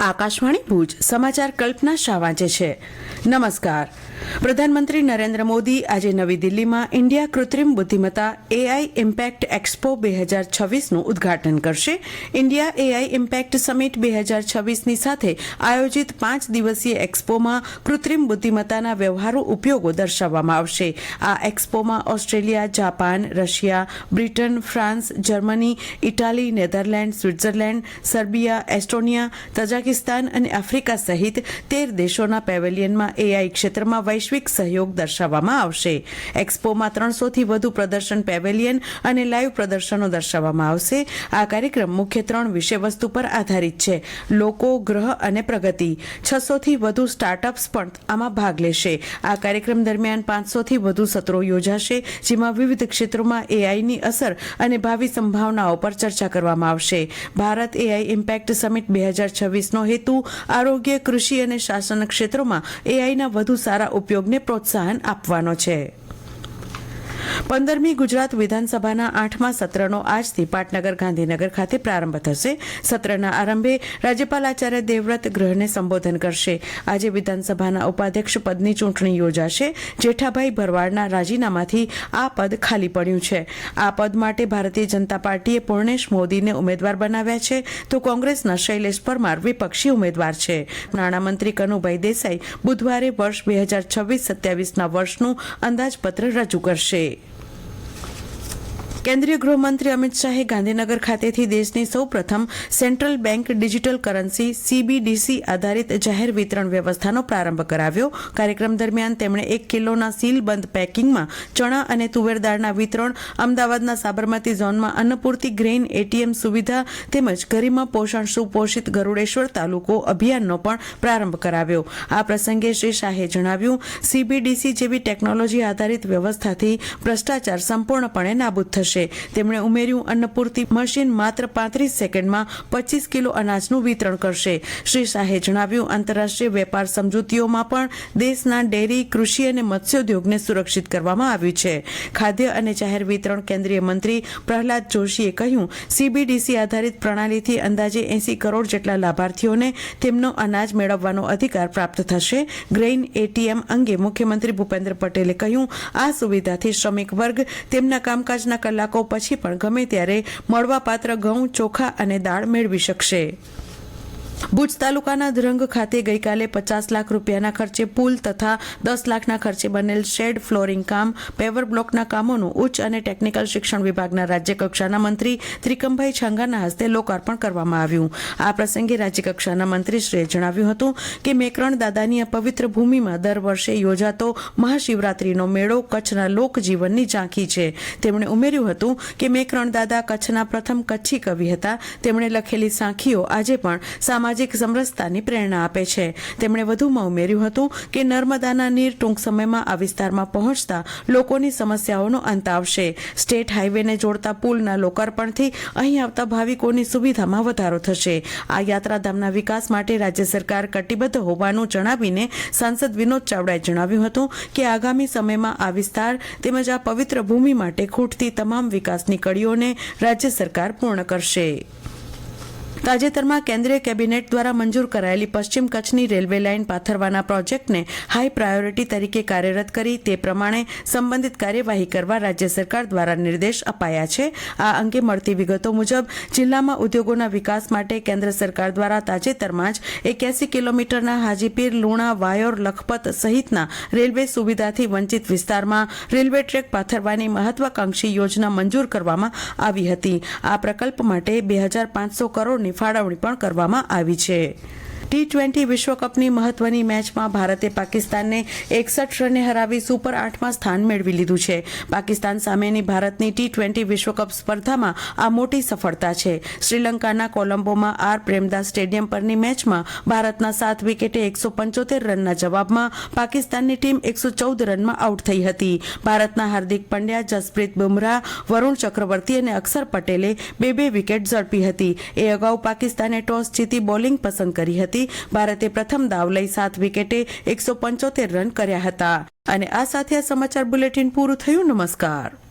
આકાશવાણી ભુજ, સમાચાર કલ્પના શાહ વાંચે છે. નમસ્કાર. પ્રધાનમંત્રી નરેન્દ્ર મોદી આજે નવી દિલ્હીમાં ઇન્ડિયા કૃત્રિમ બુદ્ધિમત્તા એઆઈ ઇમ્પેક્ટ એક્સપો બે હજાર છવ્વીસનું ઉદ્ઘાટન કરશે. ઇન્ડિયા એઆઈ ઇમ્પેક્ટ સમિટ બે હજાર છવ્વીસની સાથે આયોજિત પાંચ દિવસીય એક્સપોમાં કૃત્રિમ બુદ્ધિમત્તાના વ્યવહારુ ઉપયોગો દર્શાવવામાં આવશે. આ એક્સપોમાં Australia, Japan, Russia, Britain, France, Germany, Italy, Netherland, Switzerland, Serbia, Estonia, Tajikistan અને આફ્રિકા સહિત તેર દેશોના પેવેલિયનમાં એઆઈ ક્ષેત્રમાં વૈશ્વિક સહયોગ દર્શાવવામાં આવશે. એક્સપોમાં ત્રણસોથી વધુ પ્રદર્શન પેવેલિયન અને લાઇવ પ્રદર્શનો દર્શાવવામાં આવશે. આ કાર્યક્રમ મુખ્ય ત્રણ વિષયવસ્તુ પર આધારિત છે. લોકો, ગ્રહ અને પ્રગતિ. છસોથી વધુ સ્ટાર્ટઅપ્સ પણ આમાં ભાગ લેશે. આ કાર્યક્રમ દરમિયાન પાંચસોથી વધુ સત્રો યોજાશે, જેમાં વિવિધ ક્ષેત્રોમાં એઆઈની અસર અને ભાવિ સંભાવનાઓ પર ચર્ચા કરવામાં આવશે. ભારત એઆઈ ઇમ્પેક્ટ સમિટ બે હજાર છવ્વીસનો હેતુ આરોગ્ય કૃષિ અને શાસન ક્ષેત્રોમાં એઆઈના વધુ સારા ઉપયોગને પ્રોત્સાહન આપવાનો છે. પંદરમી ગુજરાત વિધાનસભાના આઠમા સત્રનો આજથી પાટનગર ગાંધીનગર ખાતે પ્રારંભ થશે. સત્રના આરંભે રાજ્યપાલ આચાર્ય દેવવ્રત ગૃહને સંબોધન કરશે. આજે વિધાનસભાના ઉપાધ્યક્ષ પદની ચૂંટણી યોજાશે. જેઠાભાઈ ભરવાડના રાજીનામાથી આ પદ ખાલી પડ્યું છે. આ પદ માટે ભારતીય જનતા પાર્ટીએ પૂર્ણેશ મોદીને ઉમેદવાર બનાવ્યા છે. તો કોંગ્રેસના શૈલેષ પરમાર વિપક્ષી ઉમેદવાર છે. નાણામંત્રી કનુભાઈ દેસાઈ બુધવારે વર્ષ બે હજાર છવ્વીસ સત્યાવીસના વર્ષનું અંદાજપત્ર રજૂ કરશે. કેન્દ્રીય ગૃહમંત્રી અમિત શાહે ગાંધીનગર ખાતેથી દેશની સૌ પ્રથમ central bank digital currency CBDC આધારિત જાહેર વિતરણ વ્યવસ્થાનો પ્રારંભ કરાવ્યો. કાર્યક્રમ દરમિયાન તેમણે એક કિલોના સીલબંધ પેકિંગમાં ચણા અને તુવેર દાળના વિતરણ, અમદાવાદના સાબરમતી ઝોનમાં અન્નપૂર્તિ ગ્રેઇન એટીએમ સુવિધા તેમજ ગરિમા પોષણ સુપોષિત ગરુડેશ્વર તાલુકો અભિયાનનો પણ પ્રારંભ કરાવ્યો. આ પ્રસંગે શ્રી શાહે જણાવ્યું સીબીડીસી જેવી ટેકનોલોજી આધારિત વ્યવસ્થાથી ભ્રષ્ટાચાર સંપૂર્ણપણે નાબૂદ થશે. તેમણે ઉમેર્યું, અન્નપૂર્તિ મશીન માત્ર પાંત્રીસ સેકન્ડમાં પચીસ કિલો અનાજનું વિતરણ કરશે. શ્રી શાહે જણાવ્યું, આંતરરાષ્ટ્રીય વેપાર સમજૂતીઓમાં પણ દેશના ડેરી, કૃષિ અને મત્સ્યોદ્યોગને સુરક્ષિત કરવામાં આવ્યું છે. ખાદ્ય અને જાહેર વિતરણ કેન્દ્રીય મંત્રી પ્રહલાદ જોશીએ કહ્યું, સીબીડીસી આધારિત પ્રણાલીથી અંદાજે એસી કરોડ જેટલા લાભાર્થીઓને તેમનો અનાજ મેળવવાનો અધિકાર પ્રાપ્ત થશે. ગ્રેઇન એટીએમ અંગે મુખ્યમંત્રી ભૂપેન્દ્ર પટેલે કહ્યું, આ સુવિધાથી શ્રમિક વર્ગ તેમના કામકાજના કલાકો પછી પણ ગમે ત્યારે મળવાપાત્ર ઘઉં ચોખા અને દાળ મેળવી શકશે. ભુજ તાલુકાના ધ્રંગ ખાતે ગઈકાલે પચાસ લાખ રૂપિયાના ખર્ચે પુલ તથા દસ લાખના ખર્ચે બનેલ શેડ ફ્લોરિંગ કામ પેવર બ્લોકના કામોનું ઉચ્ચ અને ટેકનિકલ શિક્ષણ વિભાગના રાજ્યકક્ષાના મંત્રી ત્રિકમભાઈ છાંગાના હસ્તે લોકાર્પણ કરવામાં આવ્યું. આ પ્રસંગે રાજ્યકક્ષાના મંત્રીશ્રીએ જણાવ્યું હતું કે મેકરણ દાદાની આ પવિત્ર ભૂમિમાં દર વર્ષે યોજાતો મહાશિવરાત્રીનો મેળો કચ્છના લોકજીવનની ઝાંખી છે. તેમણે ઉમેર્યું હતું કે મેકરણ દાદા કચ્છના પ્રથમ કચ્છી કવિ હતા. તેમણે લખેલી સાંખીઓ આજે પણ સામાજિક સમરસતાની પ્રેરણા આપે છે. તેમણે વધુમાં ઉમેર્યું હતું કે નર્મદાના નીર ટૂંક સમયમાં આ વિસ્તારમાં પહોંચતા લોકોની સમસ્યાઓનો અંત આવશે. સ્ટેટ હાઈવેને જોડતા પુલના લોકાર્પણથી અહીં આવતા ભાવિકોની સુવિધામાં વધારો થશે. આ યાત્રાધામના વિકાસ માટે રાજ્ય સરકાર કટિબદ્ધ હોવાનું જણાવીને સાંસદ વિનોદ ચાવડાએ જણાવ્યું હતું કે આગામી સમયમાં આ વિસ્તાર તેમજ આ પવિત્ર ભૂમિ માટે ખૂટતી તમામ વિકાસની કડીઓને રાજ્ય સરકાર પૂર્ણ કરશે. તાજેતરમાં કેન્દ્રીય કેબિનેટ દ્વારા મંજૂર કરાયેલી પશ્ચિમ કચ્છની રેલવે લાઇન પાથરવાના પ્રોજેક્ટને હાઈ પ્રાયોરિટી તરીકે કાર્યરત કરી તે પ્રમાણે સંબંધિત કાર્યવાહી કરવા રાજ્ય સરકાર દ્વારા નિર્દેશ અપાયા છે. આ અંગે મળતી વિગતો મુજબ, જિલ્લામાં ઉદ્યોગોના વિકાસ માટે કેન્દ્ર સરકાર દ્વારા તાજેતરમાં જ એક્યાસી કિલોમીટરના હાજીપીર, લુણા, વાયોર, લખપત સહિતના રેલવે સુવિધાથી વંચિત વિસ્તારમાં રેલવે ટ્રેક પાથરવાની મહત્વાકાંક્ષી યોજના મંજૂર કરવામાં આવી હતી. આ પ્રકલ્પ માટે બે હજાર પાંચસો કરોડની ફાળવણી પણ કરવામાં આવી છે. ટી ટ્વેન્ટી વિશ્વકપની મહત્વની મેચમાં ભારતે પાકિસ્તાનને એકસઠ રને હરાવી સુપર આઠમાં સ્થાન મેળવી લીધું છે. પાકિસ્તાન સામેની ભારતની ટી ટ્વેન્ટી વિશ્વકપ સ્પર્ધામાં આ મોટી સફળતા છે. શ્રીલંકાના કોલંબોમાં આર પ્રેમદાસ સ્ટેડિયમ પરની મેચમાં ભારતના સાત વિકેટે એકસો પંચોતેર રનના જવાબમાં પાકિસ્તાનની ટીમ એકસો ચૌદ રનમાં આઉટ થઈ હતી. ભારતના હાર્દિક પંડ્યા, જસપ્રીત બુમરાહ, વરુણ ચક્રવર્તી અને અક્ષર પટેલે બે બે વિકેટ ઝડપી હતી. એ અગાઉ પાકિસ્તાને ટોસ જીતી બોલિંગ પસંદ કરી હતી. ભારતે પ્રથમ દાવ લઈ સાત વિકેટે એકસો રન કર્યા હતા. અને આ સાથે આ સમાચાર બુલેટિન પૂરું થયું. નમસ્કાર.